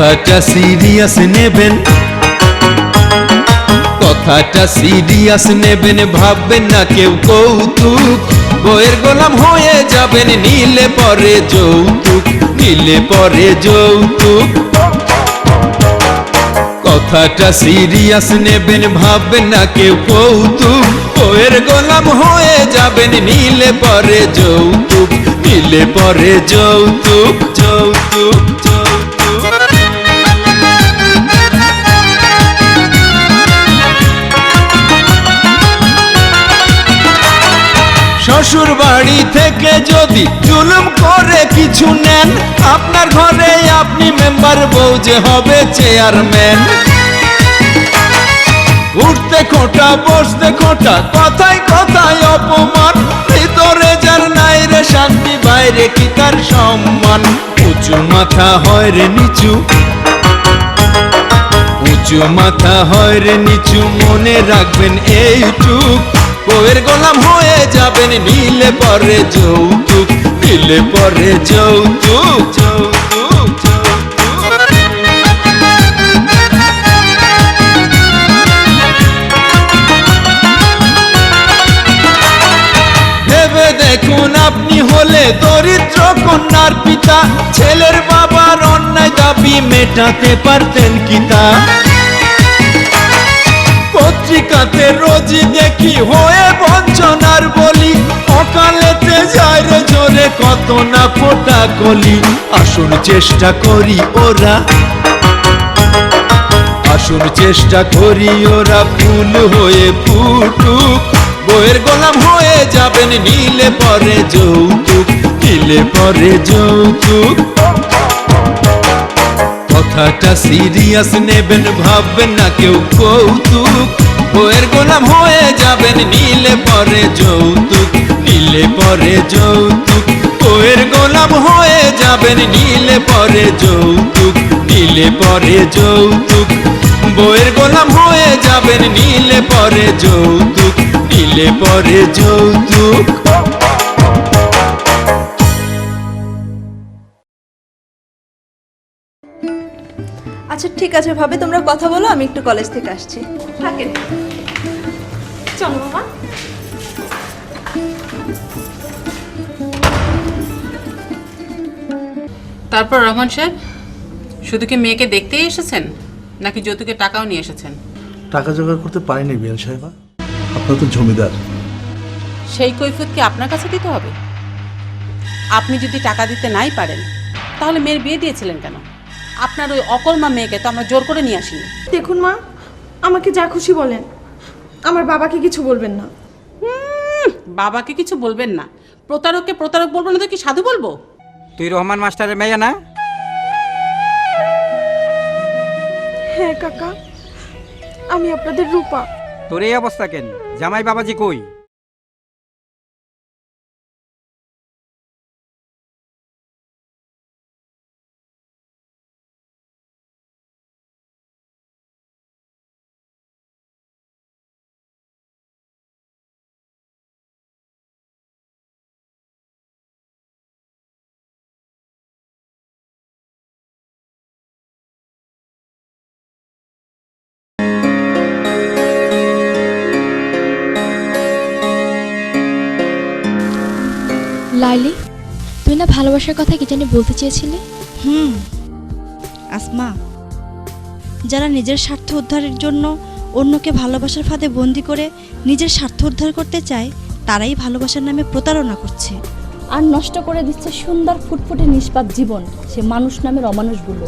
কথাটা সিরিয়াস নেবেন। কথাটা সিরিয়াস নেবেন, ভাববেন না কেউ কৌতুক। বইয়ের গোলাম হয়ে যাবেন, নীলে পরে যৌতুক, নীলে পরে যৌতুক। কথাটা সিরিয়াস নেবেন, ভাববেন না কেউ কৌতুক। বইয়ের গোলাম হয়ে যাবেন, নীলে পরে যৌতুক, নীলে পরে যৌতুক যৌতুক। শ্বশুর বাড়ি থেকে যদি জুলুম করে কিছু নেন, আপনার ঘরে আপনি মেম্বার বউ যে হবে চেয়ারম্যান উঠতে খোটা, বসতে খোটা, কথায় কথায় অপমান। ভিতরে যার নাই রে শান্তি, বাইরে কি তার সম্মান? উঁচু মাথা হয় রে নিচু। উঁচু মাথা হয় রে নিচু, মনে রাখবেন এইটুক। বউয়ের গোলাম হয়ে যাবেন নীলে পরে যৌতুক নীলে পরে যৌতুক আপনি হলে দরিদ্র কন্যার পিতা। ছেলের বাবার অন্যায় দাবি মেটাতে পারতেন কি তা? পত্রিকাতে রোজই দেখি হয়ে বঞ্চনার বলি। অকালেতে যায় রে জোরে কত না ফোটা কলি। আসুন চেষ্টা করি ওরা। আসুন চেষ্টা করি ওরা ফুল হয়ে ফুটুক। বইয়ের গোলাম হয়ে যাবেন নীলে পরে যৌতুক, নীলে পরে যৌতুক। কথাটা সিরিয়াস নেবেন, ভাববেন না কেউ কৌতুক। বইয়ের গোলাম হয়ে যাবেন নীলে পরে যৌতুক, নীলে পরে যৌতুক। বউয়ের গোলাম হয়ে যাবেন নীলে পরে যৌতুক, নীলে পরে যৌতুক। বইয়ের গোলাম হয়ে যাবেন নীলে পরে যৌতুক, নীলে পরে যৌতুক। আচ্ছা ঠিক আছে ভাবে তোমরা কথা বলো আমি একটু কলেজ থেকে আসছি। থাকেন চলো বাবা। তারপর রহমান সাহেব শুধু কি মেয়েকে দেখতেই এসেছেন নাকি যৌতুকের টাকাও নিয়ে এসেছেন? টাকা জোগাড় করতে পারিনি বিয়ান সাহেবা। আপনার তো জমিদার। সেই কৈফিয়ত কি আপনার কাছে দিতে হবে? আপনি যদি টাকা দিতে নাই পারেন তাহলে মেয়ের বিয়ে দিয়েছিলেন কেন? আপনার ওই অকর্মা মেয়েকে তো আমরা জোর করে নিয়ে আসিনি। দেখুন মা আমাকে যা খুশি বলেন। আমার বাবাকে কিছু বলবেন না। হুম, বাবাকে কিছু বলবেন না। প্রতারককে প্রতারক বলব না তো কি সাধু বলব? তুই রহমান মাস্টারের মেয়ে না? হ্যাঁ কাকা। আমি আপনাদের রূপা। তোর এই অবস্থা কেন? জামাই বাবাজি কই? লাইলি তুই না ভালোবাসার কথা কি জানি বলতে চেয়েছিলি? হুম আসমা। যারা নিজের স্বার্থ উদ্ধারের জন্য অন্যকে ভালোবাসার ফাঁদে বন্দি করে নিজের স্বার্থ উদ্ধার করতে চায় তারাই ভালোবাসার নামে প্রতারণা করছে। আর নষ্ট করে দিচ্ছে সুন্দর ফুটফুটে নিষ্পাপ জীবন সে মানুষ নামের অমানুষগুলো।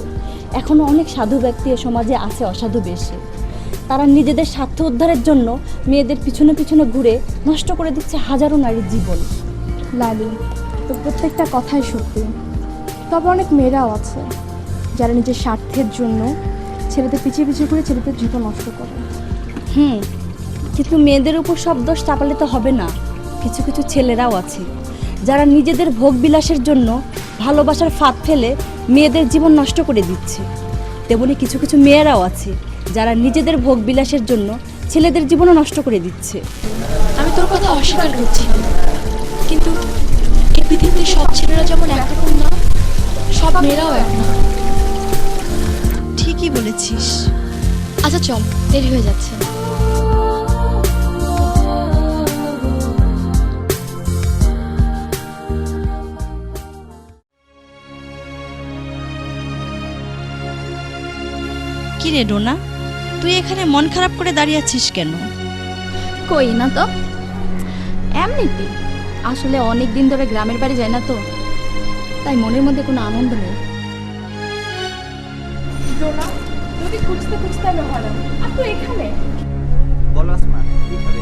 এখনও অনেক সাধু ব্যক্তি এ সমাজে আছে অসাধু বেশে। তারা নিজেদের স্বার্থ উদ্ধারের জন্য মেয়েদের পিছনে পিছনে ঘুরে নষ্ট করে দিচ্ছে হাজারো নারীর জীবন। লালি তো প্রত্যেকটা কথাই সত্যি। তবে অনেক মেয়েরাও আছে যারা নিজের স্বার্থের জন্য ছেলেদের পিছিয়ে পিছিয়ে করে ছেলেদের জীবন নষ্ট করে। হুম কিন্তু মেয়েদের উপর সব দোষ চাপালে তো হবে না। কিছু কিছু ছেলেরাও আছে যারা নিজেদের ভোগ বিলাসের জন্য ভালোবাসার ফাঁদ ফেলে মেয়েদের জীবন নষ্ট করে দিচ্ছে। তেমনি কিছু কিছু মেয়েরাও আছে যারা নিজেদের ভোগ বিলাসের জন্য ছেলেদের জীবনও নষ্ট করে দিচ্ছে। আমি তোর কথা অস্বীকার করছি। কিন্তু এই পৃথিবীতে সব ছেলেরা যেমন একরকম না সব মেয়েরাও এক না। ঠিকই বলেছিস। আচ্ছা চল দেরি হয়ে যাচ্ছে। কি রে ডোনা? তুই এখানে মন খারাপ করে দাঁড়িয়ে আছিস কেন? কই না তো? এমনিতে আসলে অনেক দিন ধরে গ্রামের বাড়ি যায় না তো। তাই মনের মধ্যে কোনো আনন্দ নেই। যদি খুঁজতে খুঁজতে আমি হারাম আর তুই এখানে? বলো আসমা কি খাবে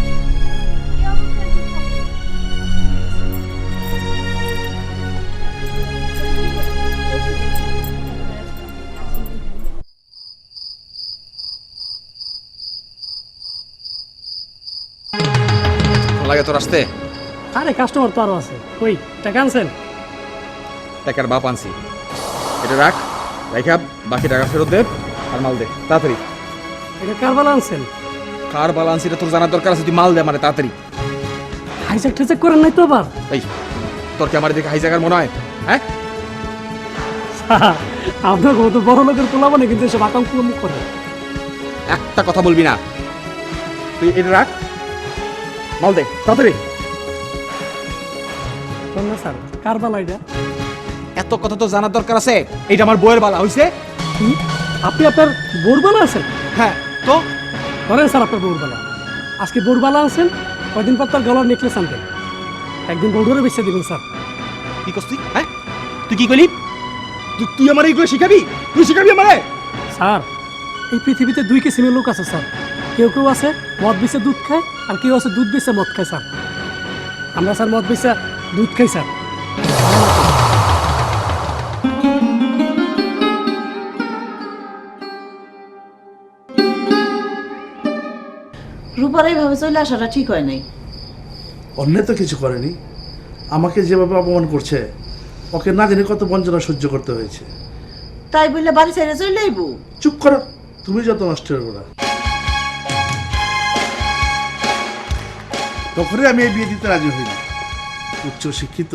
লাগে তোর আসতে? আরে কাস্টমার তো আরও আছে। ওই টাকা আনছেন? টাকার বাপ আনছি। এটা রাখ রাখা বাকি টাকা ফেরত দে আর মাল দে তাড়াতাড়ি। এটা আনছেন? কার বাল আনছি এটা তোর জানার দরকার আছে তুই মাল দে মানে তাড়াতাড়ি। হাইজাক ঠাইজাক করেন নাই তো আবার? এই তোর কি আমার দেখে হাই জায়গার মনে হয়? হ্যাঁ? আপনার কত বড় লোকের তোলাবো না কিন্তু এসব আকাঙ্ক্ষ মুখ করে। একটা কথা বলবি না। তুই এটা রাখ মাল দে তাড়াতাড়ি। শোন না স্যার কারবালা এটা? এত কথা তো জানার দরকার আছে। এইটা আমার বইয়ের বালা হইছে? আপনি আপনার বোরবালা আছেন? হ্যাঁ তো? ধরেন স্যার আপনার বোরবালা আজকে বোরবালা আছেন কয়দিন পর তার গলার নেকলেস আনবেন। একদিন বৌডরে বেছে দিবেন স্যার। কি করছিস? হ্যাঁ? তুই কি করলি তুই তুই আমার এইগুলো শিখাবি? তুই শিখাবি আমারে? স্যার এই পৃথিবীতে দুই কিসিমের লোক আছে স্যার। কেউ কেউ আছে মদ বেছে দুধ খায় আর কেউ আছে দুধ বেছে মদ খায় স্যার। আমরা স্যার মদ বেছে দুধ খাই স্যার। রূপার এইভাবে চলে আসাটা ঠিক হয় নাই। অন্যায় তো কিছু করেনি। আমাকে যেভাবে অপমান করছে ওকে না জানি কত বঞ্চনা সহ্য করতে হয়েছে। তাই বললে বাড়ি ছেড়ে চলে আইবো? চুপ করো তুমি যত নষ্ট হবে না। তখনই আমি এই বিয়ে দিতে রাজি হইনি। উচ্চ শিক্ষিত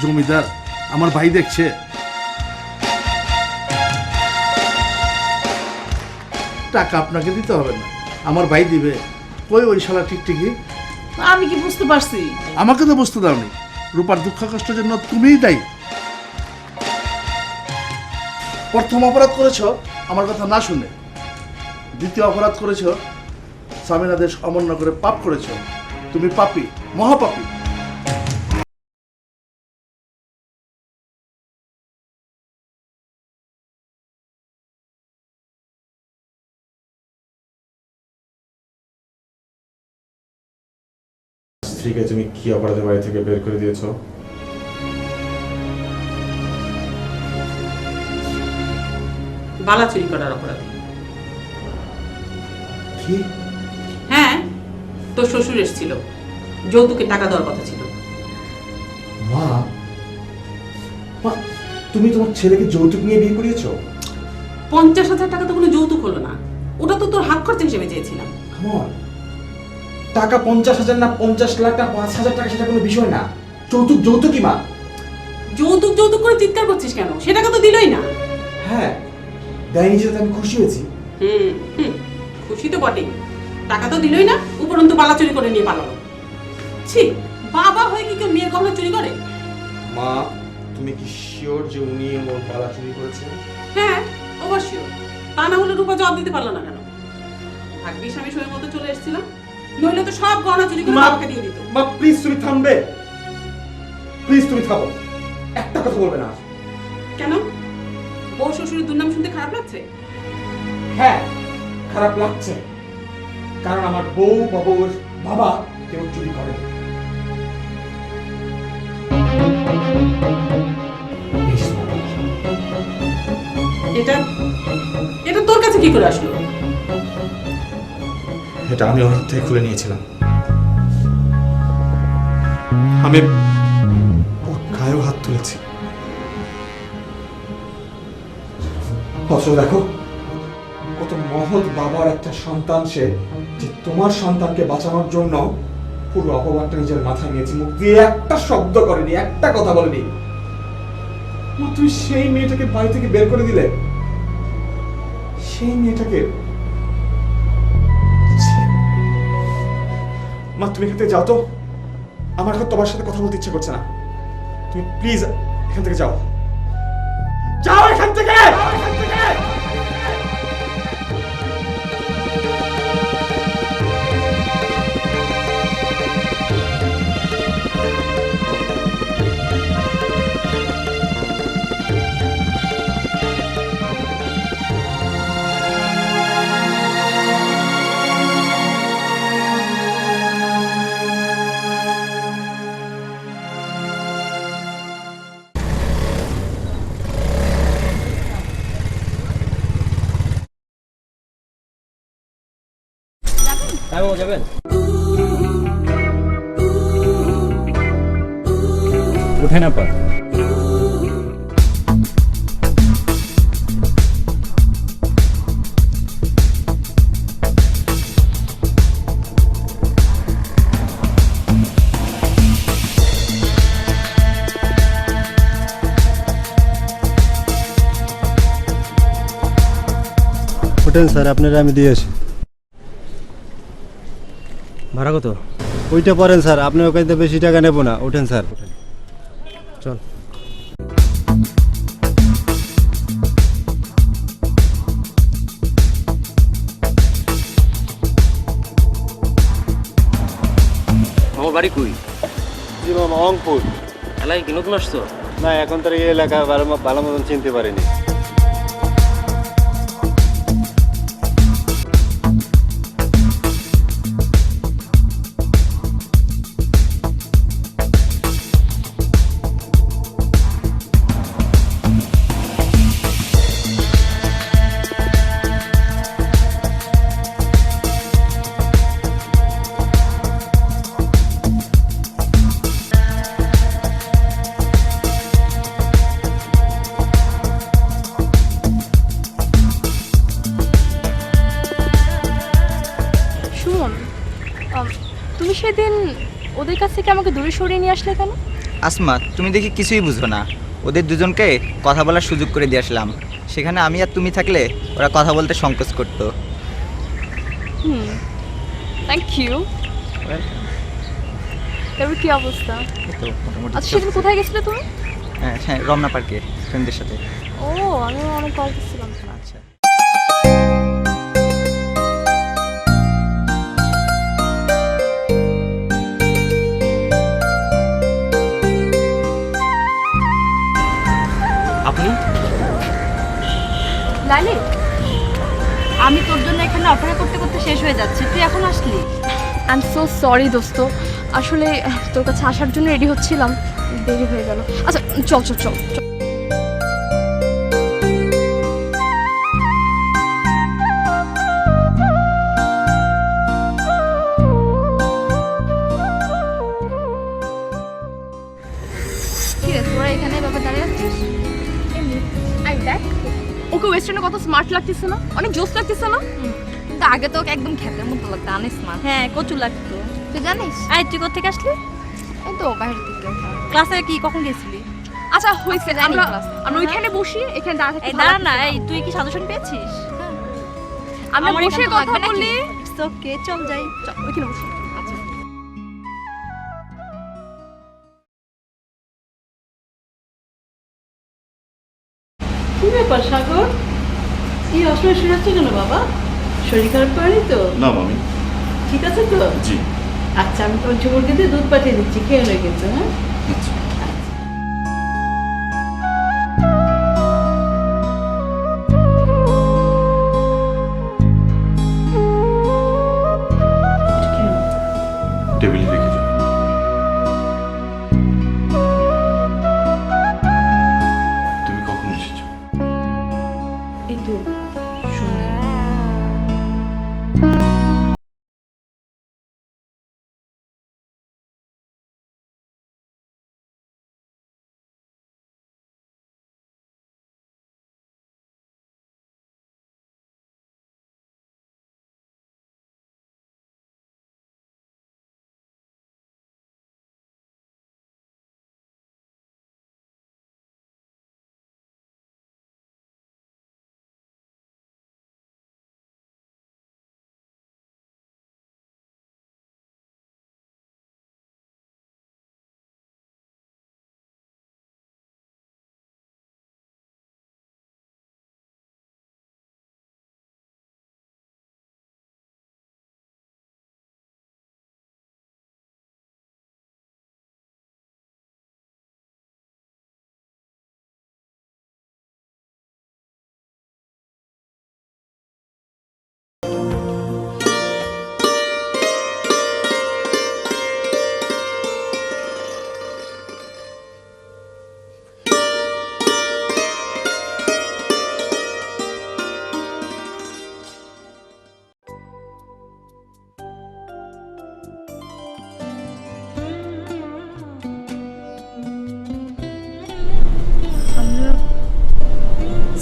জমিদার আমার ভাই দেখছে। টাকা আপনাকে দিতে হবে না আমার ভাই দিবে। কই ওই শালা টিকটিকি। আমি কি বুঝতে পারছি? আমাকে তো বুঝতে দাওনি। রূপার দুঃখ কষ্টের জন্য তুমিই দায়ী। প্রথম অপরাধ করেছ আমার কথা না শুনে। দ্বিতীয় অপরাধ করেছ স্বামীনাদেশ অমান্য করে পাপ করেছ। তুমি পাপি মহাপাপী। স্ত্রীকে তুমি কি অপরাধে বাড়ি থেকে বের করে দিয়েছ? বালা চুরি করার অপরাধে। কি? হ্যাঁ তোর শ্বশুর এসেছিল। যৌতুকে টাকা দেওয়ার কথা ছিল। মা? মা তুমি তোমার ছেলেকে যৌতুক নিয়ে বিয়ে করিয়েছো? পঞ্চাশ হাজার টাকা তো কোনো যৌতুক হলো না। ওটা তো তোর হাত খরচা হিসেবে চেয়েছিলাম। কেমন টাকা পঞ্চাশ হাজার না পঞ্চাশ লাখ না পাঁচ হাজার টাকা সেটা কোনো বিষয় না। যৌতুক যৌতুকই মা? যৌতুক যৌতুক করে চিৎকার করছিস কেন? সে টাকা তো দিলই না। হ্যাঁ দেয়নি যেতে আমি খুশি হয়েছি। হুম হুম খুশি তো বটেই। টাকা তো দিলই না উপরন্তু বালা চুরি করে নিয়ে পালালো। ছি বাবা হয়ে কি কেউ মেয়ের গহনা চুরি করে? মা তুমি কি শিওর যে উনি ওর বালা চুরি করেছেন? হ্যাঁ অবশ্যই। তা না হলে রূপা জবাব দিতে পারল না কেন? ভাগ্যিস আমি সময় মতো চলে এসেছিলাম। নইলে তো সব গহনা চুরি করে বাবাকে দিয়ে দিত। মা প্লিজ তুমি থামবে। প্লিজ তুমি থামো। একটা কথা বলবে না কেন? বউ শ্বশুরের দুর্নাম শুনতে খারাপ লাগছে? হ্যাঁ খারাপ লাগছে। কারণ আমার বউ বা বউর বাবা কেউ চুরি করে এটা এটা তোর কাছে কি করে আসলো? এটা আমি ওর হাত থেকে খুলে নিয়েছিলাম। আমি ওর গায়েও হাত তুলেছি। দেখো, কত মহৎ বাবার একটা সন্তান সে, যে তোমার সন্তানকে বাঁচানোর জন্য পুরো অপবাদটা নিজের মাথায় নিয়েছে। মুখ দিয়ে একটা শব্দ করেনি, একটা কথা বলেনি। তুমি সেই মেয়েটাকে বাড়ি থেকে বের করে দিলে? সেই মেয়েটাকে মা, তুমি এখান থেকে যাও তো। আমার এখন তোমার সাথে কথা বলতে ইচ্ছে করছে না। তুমি প্লিজ এখান থেকে যাও। ওঠেন স্যার আপনারা আমি দিয়ে আসি। ভাড়া কত? ওইটা পড়েন স্যার আপনার ওখানে বেশি টাকা নেব না। ওঠেন স্যার। চল। আমার বাড়ি কই? জি মামা অঙ্কুর এলাকায় কি নতুন আসছো? না এখন তার এই এলাকা ভালো মতন চিনতে পারিনি। দূরে সরিয়ে নিয়ে আসলে কেন? আসমা তুমি দেখি কিছুই বুঝো না। ওদের দুজনকে কথা বলার সুযোগ করে দিয়ে আসলাম। সেখানে আমি আর তুমি থাকলে ওরা কথা বলতে সংকোচ করতো। হুম থ্যাংক ইউ তারপর কি অবস্থা? তো মোটামুটি আচ্ছা সেদিন কোথায় গেছিলে তুমি? হ্যাঁ হ্যাঁ রমনা পার্কে ফ্রেন্ডদের সাথে। ও আমি অনেক কল করছিলাম লালি আমি তোর জন্য এখানে অপেক্ষা করতে করতে শেষ হয়ে যাচ্ছে। তুই এখন আসলি? আই এম সো সরি দোস্ত। আসলে তোর কাছে আসার জন্য রেডি হচ্ছিলাম। দেরি হয়ে গেল। আচ্ছা চল চল চল চল। ওকে ওয়েস্টার্নে কত স্মার্ট লাগতেছে না? অনেক জোস লাগতেছে না? কিন্তু আগে তো ওকে একদম খেতের মতো লাগতো আনিস মা হ্যাঁ কচু লাগতো। তুই জানিস? আই তুই কোথেকে আসলি? এই তো বাইরে থেকে ক্লাসে কি কখন গেছিলি? আচ্ছা হয়েছে জানি আমরা আমরা ওইখানে বসি এখানে দাঁড়া ভালো দাঁড়া না এই তুই কি সাজেশন পেয়েছিস? আমরা বসে কথা বলি। ইটস ওকে চল যাই। চল, ওইখানে বসি। আচ্ছা। কি ব্যাপার সাগর? কি অসময় শুনাচ্ছ কেন বাবা? শরীর খারাপ করেনি তো? না মামি। ঠিক আছে তো? জি। আচ্ছা আমি তোমার ঝুমুরকে দিয়ে দুধ পাঠিয়ে দিচ্ছি খেয়ে নয় কিন্তু হ্যাঁ? আচ্ছা। টেবিলে রেখে যাও। তুমি কখন এসেছ? এই তো।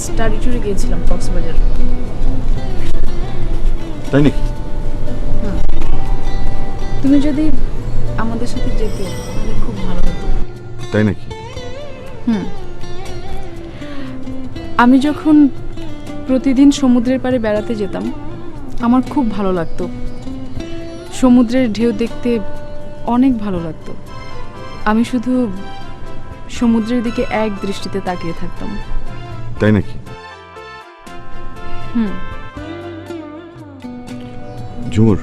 স্টাডি ট্যুরে গিয়েছিলাম কক্সবাজার। তাই নাকি? তুমি যদি আমাদের সাথে যেতে তাহলে খুব ভালো হতো। তাই নাকি? হুম। আমি যখন প্রতিদিন সমুদ্রের পাড়ে বেড়াতে যেতাম আমার খুব ভালো লাগতো। সমুদ্রের ঢেউ দেখতে অনেক ভালো লাগতো। আমি শুধু সমুদ্রের দিকে এক দৃষ্টিতে তাকিয়ে থাকতাম। তাই নাকি? হুম। ঝুমুর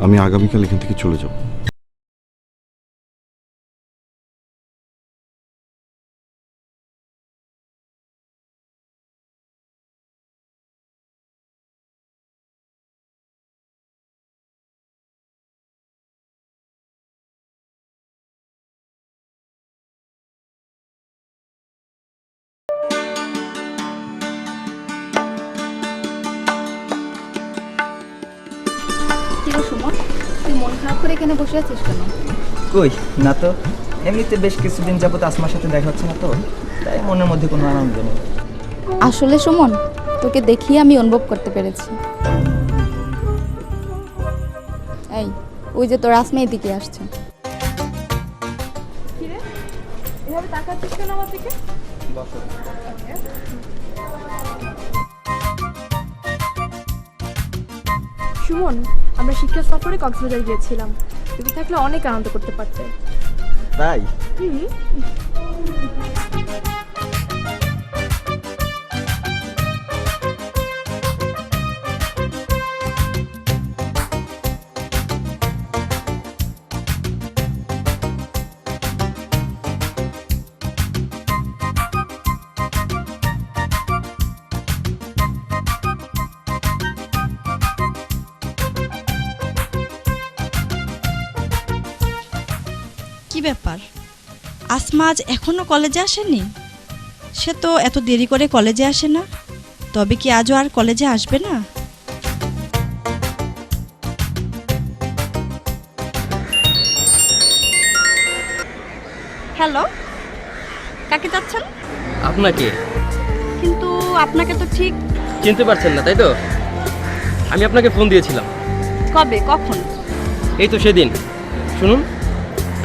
আমি আগামীকাল এখান থেকে চলে যাব। কই? না তো? এমনিতে বেশ কিছুদিন যাবত আসমার সাথে দেখা হচ্ছে না তো। তাই মনের মধ্যে কোনো আনন্দ নেই। আসলে সুমন তোকে দেখিয়ে আমি অনুভব করতে পেরেছি। এই ওই যে তোর আসমা এদিকে আসছে। এভাবে তাকাচ্ছিস কেন আমার দিকে? সুমন আমরা শিক্ষা সফরে কক্সবাজার গিয়েছিলাম। তুমি থাকলে অনেক আনন্দ করতে পারতে তাই? আসমা আজ এখনও কলেজে আসেনি সে তো এত দেরি করে কলেজে আসে না। তবে কি আজও আর কলেজে আসবে না? হ্যালো কাকে যাচ্ছেন আপনাকে? কিন্তু আপনাকে তো ঠিক চিনতে পারছেন না তাই তো? আমি আপনাকে ফোন দিয়েছিলাম। কবে? কখন? এই তো সেদিন। শুনুন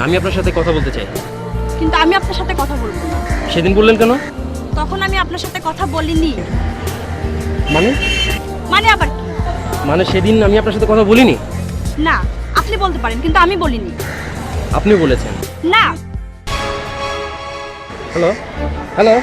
আমি আপনার সাথে কথা বলতে চাই। কিন্তু আমি আপনার সাথে কথা বলব না। সেদিন বললেন কেন? তখন আমি আপনার সাথে কথা বলিনি। মানে? মানে আবার কি? মানে সেদিন আমি আপনার সাথে কথা বলিনি? না আপনি বলতে পারেন কিন্তু আমি বলিনি। আপনি বলেছেন? না। হ্যালো? হ্যালো?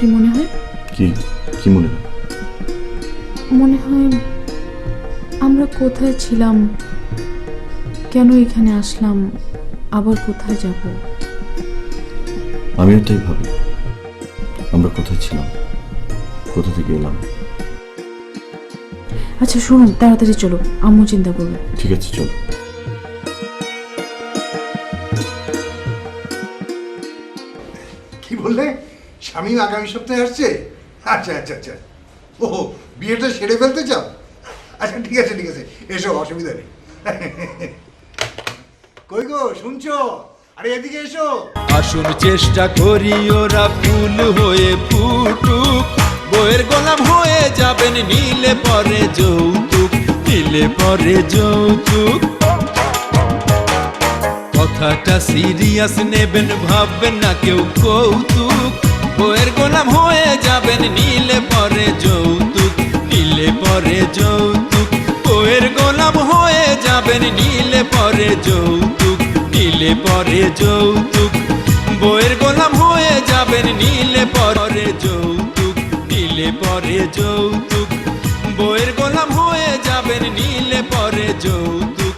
কি মনে হয়? কি? কি মনে হয়? মনে হয় আমরা কোথায় ছিলাম কেন এখানে আসলাম আবার কোথায় যাব? আমি এটাই ভাবি। আমরা কোথায় ছিলাম? কোথা থেকে এলাম? আচ্ছা শুনুন তাড়াতাড়ি চলো আম্মু চিন্তা করবে। ঠিক আছে চলো। স্বামী আগামী সপ্তাহে আসছে? আচ্ছা আচ্ছা আচ্ছা। ও বিয়েটা সেরে ফেলতে চাও? আচ্ছা ঠিক আছে ঠিক আছে। এসো, অসুবিধা নেই। কই গো, শুনছো? আরে এদিকে এসো। আসুন চেষ্টা করি ওরা ফুল হয়ে ফুটুক। বইয়ের গোলাম হয়ে যাবেন, নীলে পরে যৌতুক, নীলে পরে যৌতুক। কথাটা সিরিয়াস নেবেন, ভাববেন না কেউ কৌতুক। বইয়ের গোলাম হয়ে যাবেন, নীলে পরে যৌতুক, নীলে পরে যৌতুক। বইয়ের গোলাম হয়ে যাবেন, নীলে পরে যৌতুক, নীলে পরে যৌতুক। বইয়ের গোলাম হয়ে যাবেন, নীলে পরে যৌতুক, নীলে পরে যৌতুক। বইয়ের গোলাম হয়ে যাবেন নীলে পরে যৌতুক।